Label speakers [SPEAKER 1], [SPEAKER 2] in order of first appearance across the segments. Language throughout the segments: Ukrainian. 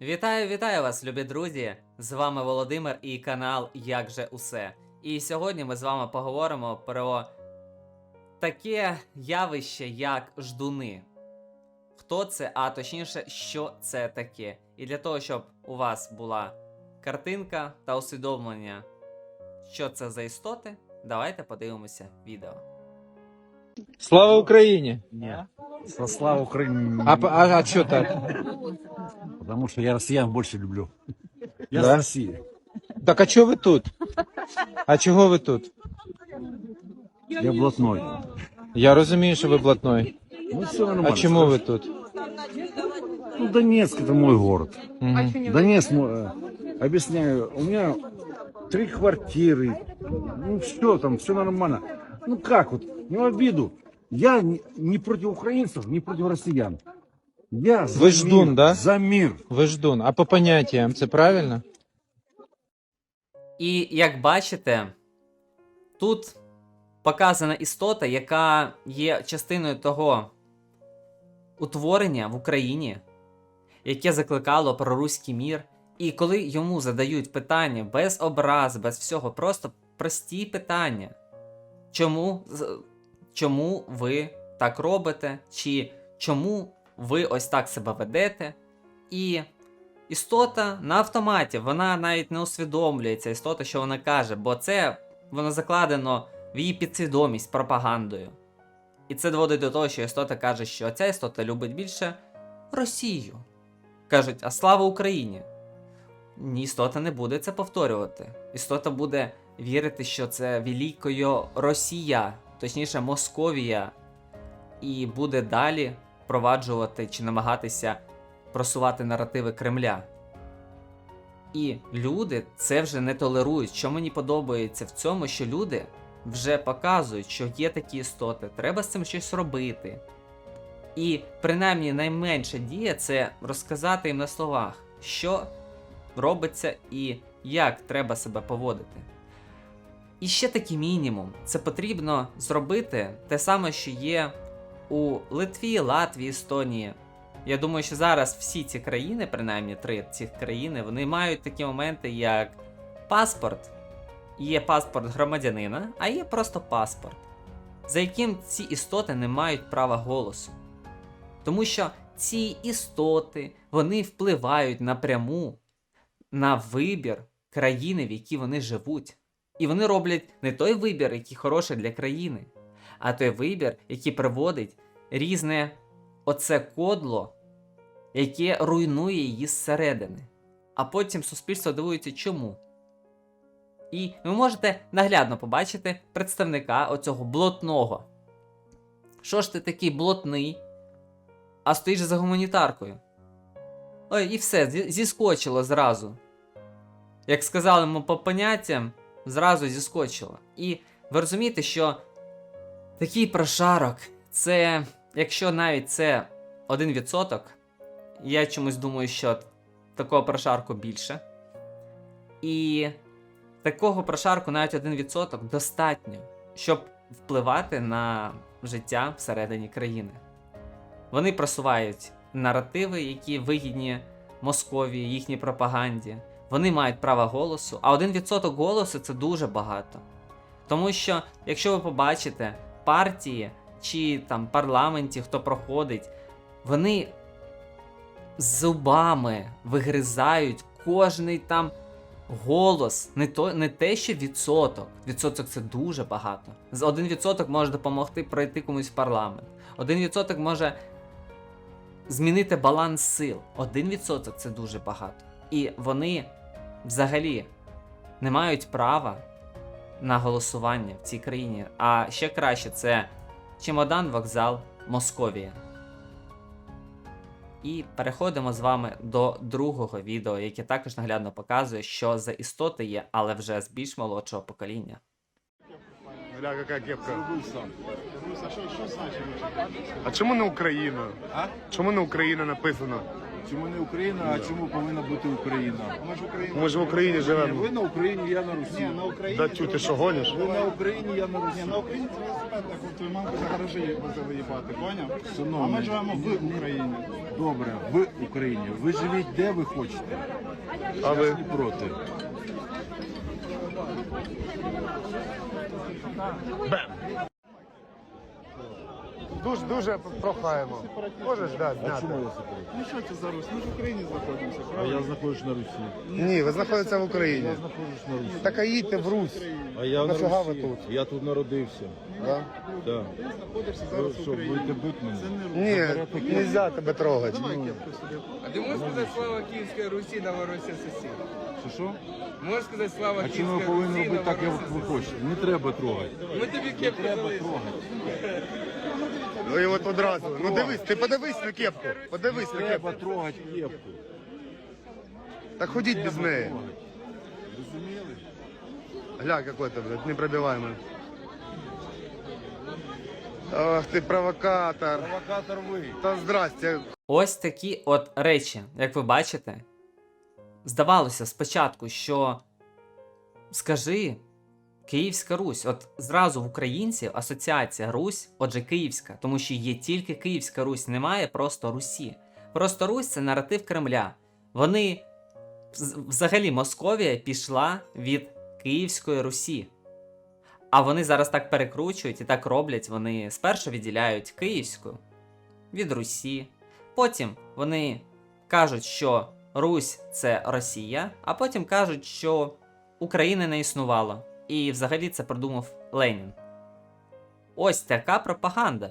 [SPEAKER 1] Вітаю, вітаю вас, любі друзі! З вами Володимир і канал Як же усе. І сьогодні ми з вами поговоримо про таке явище, як ждуни. Хто це, а точніше, що це таке. І для того, щоб у вас була картинка та усвідомлення, що це за істоти, давайте подивимося відео.
[SPEAKER 2] Слава Україні!
[SPEAKER 3] Со слава Украине.
[SPEAKER 2] А, а, а что так?
[SPEAKER 3] Потому что я россиян больше люблю. Я
[SPEAKER 2] Да?
[SPEAKER 3] с России.
[SPEAKER 2] Так а чого ви тут? А чого ви тут?
[SPEAKER 3] Я блатной.
[SPEAKER 2] Я розумію, що ви блатной.
[SPEAKER 3] Ну все нормально.
[SPEAKER 2] А чому ви тут?
[SPEAKER 3] Ну Донецк это мой город.
[SPEAKER 2] Мгм.
[SPEAKER 3] Донецк, мой, э, объясняю, у меня три квартиры. Ну все там, все нормально. Ну как вот, не в обиду. Я не, не против украинцев, не против россиян. Я за
[SPEAKER 2] Вы ждун,
[SPEAKER 3] мир,
[SPEAKER 2] да?
[SPEAKER 3] За мир.
[SPEAKER 2] Ви ждун. А по поняттям це правильно?
[SPEAKER 1] І як бачите, тут показана істота, яка є частиною того утворення в Україні, яке закликало про руський мір. І коли йому задають питання без образ, без всього, просто прості питання. Чому, з- чому ви так робите? Чи чому ви ось так себе ведете? І істота на автоматі, вона навіть не усвідомлює ця істота, що вона каже, бо це воно закладено в її підсвідомість пропагандою. І це доводить до того, що істота каже, що ця істота любить більше Росію. Кажуть, а слава Україні! Ні, істота не буде це повторювати. Істота буде вірити, що це великою Росія, точніше Московія, і буде далі впроваджувати чи намагатися просувати наративи Кремля. І люди це вже не толерують. Що мені подобається в цьому, що люди вже показують, що є такі істоти, треба з цим щось робити. І принаймні найменша дія це розказати їм на словах, що робиться і як треба себе поводити. І ще такий мінімум: це потрібно зробити те саме, що є у Литві, Латвії, Естонії. Я думаю, що зараз всі ці країни, принаймні три ці країни, вони мають такі моменти, як паспорт. Є паспорт громадянина, а є просто паспорт, за яким ці істоти не мають права голосу. Тому що ці істоти вони впливають напряму на вибір країни, в якій вони живуть. І вони роблять не той вибір, який хороший для країни, а той вибір, який приводить різне оце кодло, яке руйнує її зсередини. А потім суспільство дивується чому. І ви можете наглядно побачити представника оцього блотного. Що ж ти такий блотний, а стоїш за гуманітаркою? Ой, і все, зіскочило зразу. Як сказали йому по поняттям, зразу зіскочило. І ви розумієте, що такий прошарок, це, якщо навіть це 1%, я чомусь думаю, що такого прошарку більше. І такого прошарку навіть 1% достатньо, щоб впливати на життя всередині країни. Вони просувають наративи, які вигідні Московії, їхній пропаганді. Вони мають право голосу, а 1% голосу це дуже багато. Тому що, якщо ви побачите партії чи там парламенті, хто проходить, вони зубами вигризають кожний там голос, не, то, не те, що відсоток. Відсоток це дуже багато. З 1% може допомогти пройти комусь в парламент. 1% може змінити баланс сил. 1% це дуже багато. І вони взагалі не мають права на голосування в цій країні. А ще краще це чемодан, вокзал, Московія. І переходимо з вами до другого відео, яке також наглядно показує, що за істоти є, але вже з більш молодшого покоління.
[SPEAKER 4] Гля, какая кепка. А чому не Україна?
[SPEAKER 5] А?
[SPEAKER 4] Чому не Україна написано?
[SPEAKER 5] Чому не Україна, а чому повинна бути Україна?
[SPEAKER 4] Ми ж Україна.
[SPEAKER 6] Ми ж в Україні живемо.
[SPEAKER 5] Ви на Україні, я на Русі.
[SPEAKER 4] Ні, на Україні.
[SPEAKER 6] Да тю, ти що гониш?
[SPEAKER 5] Ви на Україні, я на
[SPEAKER 4] Ні,
[SPEAKER 5] Русі.
[SPEAKER 4] на Україні це велосипед, так от твою мамку за гаражі возили їбати, поняв? А
[SPEAKER 5] Шановний,
[SPEAKER 4] ми живемо в Україні.
[SPEAKER 5] Добре, в Україні. Ви живіть де ви хочете.
[SPEAKER 6] А
[SPEAKER 5] Я
[SPEAKER 6] ви?
[SPEAKER 5] не проти.
[SPEAKER 6] Дуже дуже прохаємо. Можеш да,
[SPEAKER 5] А
[SPEAKER 6] зняти?
[SPEAKER 5] чому я секрет?
[SPEAKER 4] Ну що це за Русь? Ми ж в Україні знаходимося,
[SPEAKER 5] А
[SPEAKER 4] правильно?
[SPEAKER 5] я знаходжусь на Русі.
[SPEAKER 6] Ні, ви знаходитеся в Україні.
[SPEAKER 5] Я знаходжусь на Русі.
[SPEAKER 6] Так а їдьте в Русь.
[SPEAKER 5] А я на
[SPEAKER 6] Нафіга
[SPEAKER 5] Русі.
[SPEAKER 6] ви тут?
[SPEAKER 5] Я тут народився.
[SPEAKER 6] Да?
[SPEAKER 5] Да.
[SPEAKER 4] Ти знаходишся
[SPEAKER 5] Ви
[SPEAKER 4] зараз в
[SPEAKER 5] що,
[SPEAKER 4] Україні.
[SPEAKER 5] будете бити мене?
[SPEAKER 4] Це не Русь.
[SPEAKER 6] Ні,
[SPEAKER 5] кепку.
[SPEAKER 6] нельзя тебе трогати.
[SPEAKER 4] Давай кепку собі.
[SPEAKER 7] А ти можеш сказати слава Київській Русі на воросі сусід?
[SPEAKER 5] Що що?
[SPEAKER 7] Можеш сказати слава
[SPEAKER 5] А чому ви
[SPEAKER 7] Київській
[SPEAKER 5] повинні робити так, як ви хочете? Не треба трогати.
[SPEAKER 7] Ми тобі кепку залишимо.
[SPEAKER 6] Ну і от одразу. Ну дивись, ти подивись на кепку. Подивись на кепку.
[SPEAKER 5] Треба трогати кепку.
[SPEAKER 6] Так ходіть без неї.
[SPEAKER 5] Розуміли?
[SPEAKER 6] Гля, какой то блядь, непробиваемый. Ох ти провокатор.
[SPEAKER 5] Провокатор ви.
[SPEAKER 6] Та здрасте.
[SPEAKER 1] Ось такі от речі, як ви бачите. Здавалося спочатку, що скажи Київська Русь. От зразу в українців асоціація Русь, отже, Київська, тому що є тільки Київська Русь, немає просто Русі. Просто Русь це наратив Кремля. Вони взагалі Московія пішла від Київської Русі. А вони зараз так перекручують і так роблять. Вони спершу відділяють Київську від Русі. Потім вони кажуть, що Русь це Росія, а потім кажуть, що України не існувало. І взагалі це придумав Ленін. Ось така пропаганда.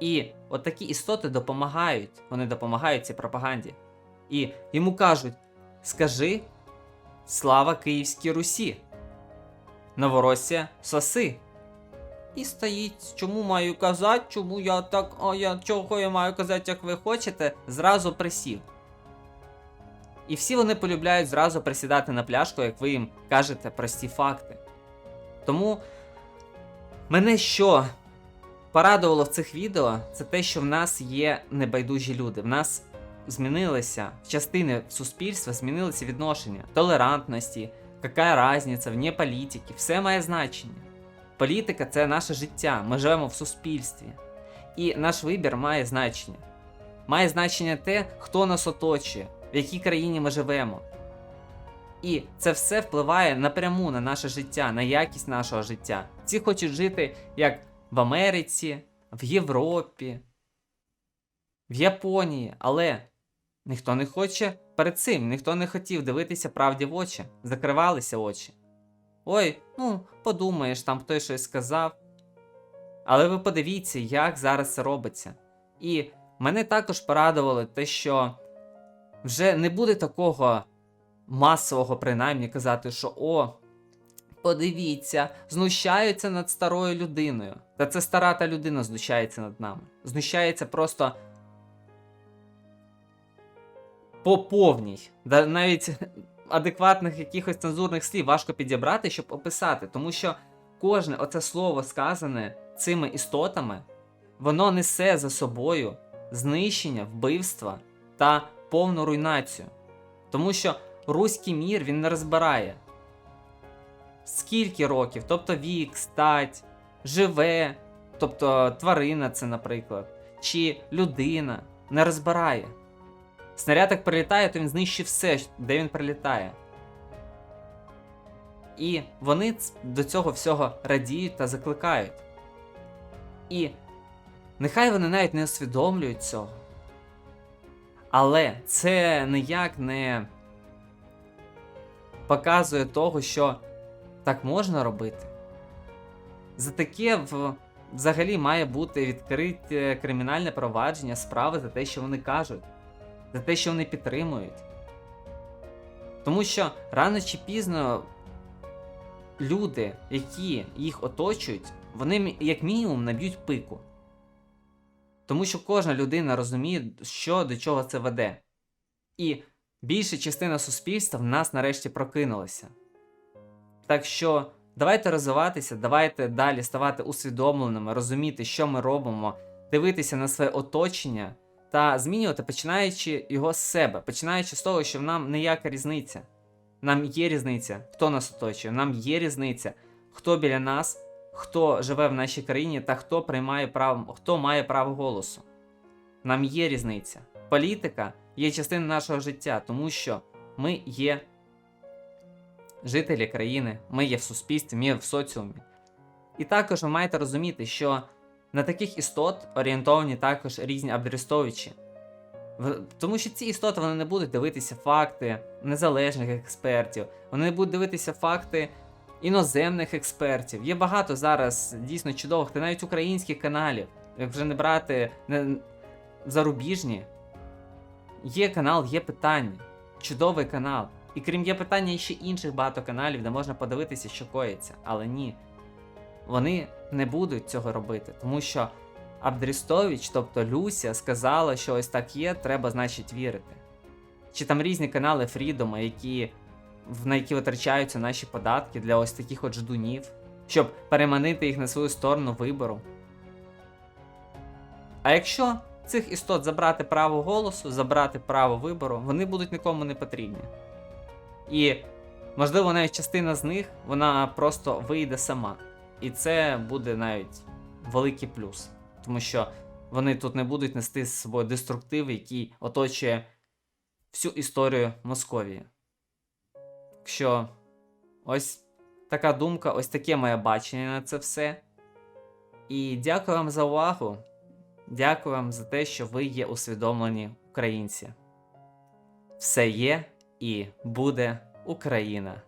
[SPEAKER 1] І от такі істоти допомагають. Вони допомагають цій пропаганді. І йому кажуть: скажи слава Київській Русі. Новоросія соси. І стоїть, чому маю казати, чому я так, а я чого я маю казати, як ви хочете, зразу присів. І всі вони полюбляють зразу присідати на пляшку, як ви їм кажете прості факти. Тому мене що порадувало в цих відео, це те, що в нас є небайдужі люди. В нас змінилися частини суспільства, змінилися відношення толерантності, яка різниця, вне політики, все має значення. Політика це наше життя, ми живемо в суспільстві. І наш вибір має значення. Має значення те, хто нас оточує, в якій країні ми живемо. І це все впливає напряму на наше життя, на якість нашого життя. Ці хочуть жити як в Америці, в Європі, в Японії, але ніхто не хоче перед цим, ніхто не хотів дивитися правді в очі, закривалися очі. Ой, ну, подумаєш, там хтось щось сказав. Але ви подивіться, як зараз це робиться. І мене також порадувало те, що вже не буде такого масового, принаймні, казати, що о, подивіться, знущаються над старою людиною. Та це стара та людина знущається над нами. Знущається просто по повній. Навіть адекватних якихось цензурних слів важко підібрати, щоб описати, тому що кожне оце слово сказане цими істотами, воно несе за собою знищення, вбивства та повну руйнацію. Тому що руський мір він не розбирає. Скільки років, тобто вік, стать, живе, тобто тварина це, наприклад, чи людина не розбирає. Снаряд як прилітає, то він знищить все, де він прилітає. І вони до цього всього радіють та закликають. І нехай вони навіть не усвідомлюють цього. Але це ніяк не показує того, що так можна робити. За таке в, взагалі має бути відкрите кримінальне провадження справи за те, що вони кажуть, за те, що вони підтримують. Тому що рано чи пізно люди, які їх оточують, вони як мінімум наб'ють пику. Тому що кожна людина розуміє, що до чого це веде. І більша частина суспільства в нас нарешті прокинулася. Так що давайте розвиватися, давайте далі ставати усвідомленими, розуміти, що ми робимо, дивитися на своє оточення та змінювати, починаючи його з себе, починаючи з того, що нам ніяка різниця. Нам є різниця, хто нас оточує, нам є різниця, хто біля нас, хто живе в нашій країні та хто приймає право, хто має право голосу. Нам є різниця. Політика є частиною нашого життя, тому що ми є жителі країни, ми є в суспільстві, ми є в соціумі. І також ви маєте розуміти, що на таких істот орієнтовані також різні Абдрестовичі. Тому що ці істоти вони не будуть дивитися факти незалежних експертів, вони не будуть дивитися факти іноземних експертів. Є багато зараз дійсно чудових, та навіть українських каналів, як вже не брати не, зарубіжні. Є канал, є питання. Чудовий канал. І крім є питання, є ще інших багато каналів, де можна подивитися, що коїться. Але ні. Вони не будуть цього робити, тому що Абдрістович, тобто Люся, сказала, що ось так є, треба, значить, вірити. Чи там різні канали Фрідома, які, на які витрачаються наші податки для ось таких от ждунів, щоб переманити їх на свою сторону вибору. А якщо цих істот забрати право голосу, забрати право вибору, вони будуть нікому не потрібні. І, можливо, навіть частина з них вона просто вийде сама. І це буде навіть великий плюс. Тому що вони тут не будуть нести з собою деструктив, який оточує всю історію Московії. Так що ось така думка, ось таке моє бачення на це все. І дякую вам за увагу. Дякую вам за те, що ви є усвідомлені українці. Все є і буде Україна.